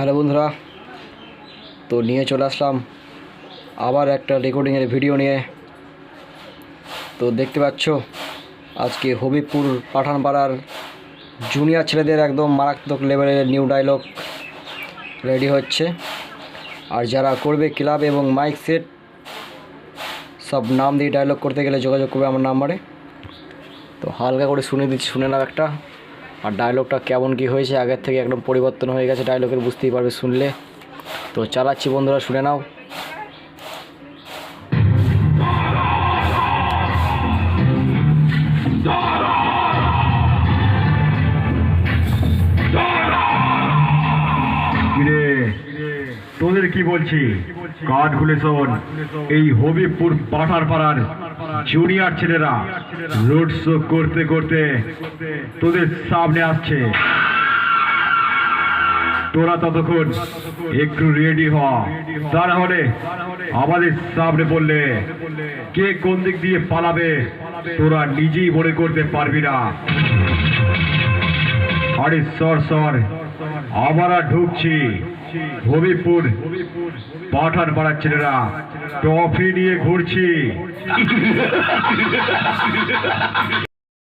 Hello বন্ধুরা, তো নিয়ে চলে আসলাম আবার একটা রেকর্ডিংয়ের ভিডিও নিয়ে। তো দেখতে পাচ্ছ, আজকে হবিবপুর পাঠানপাড়ার জুনিয়র ছেলেদের একদম মারাত্মক লেভেলের নিউ ডায়লগ রেডি হচ্ছে। আর যারা করবে ক্লাব এবং মাইক সেট সব নাম দিয়ে ডায়লগ করতে গেলে যোগাযোগ করবে আমার নাম্বারে। তো হালকা করে শুনে দিচ্ছি, শুনে নাও একটা। আর ডায়লগটা কেমন কি হয়েছে, আগের থেকে একদম পরিবর্তন হয়ে গেছে ডায়লগের বুঝতেই পারবে শুনলে। তো চালাচ্ছি বন্ধুরা, শুনে নাও। তোদের কি বলছি? কাঠ খুলে শোন। এই হবিবপুর পাঠার পাড়ার জুনিয়র ছেলেরা রোড শো করতে করতে তোদের সামনে আসছে। তোরা ততক্ষণ একটু রেডি হ। না হলে আমাদের সামনে বললে কে কোন দিক দিয়ে পালাবে তোরা নিজেই মনে করতে পারবি না। আরে সর সর। আমরা ঢুকছি হবিপুর পাঠান পাড়ার ছেলেরা। ট্রফি নিয়ে ঘুরছি।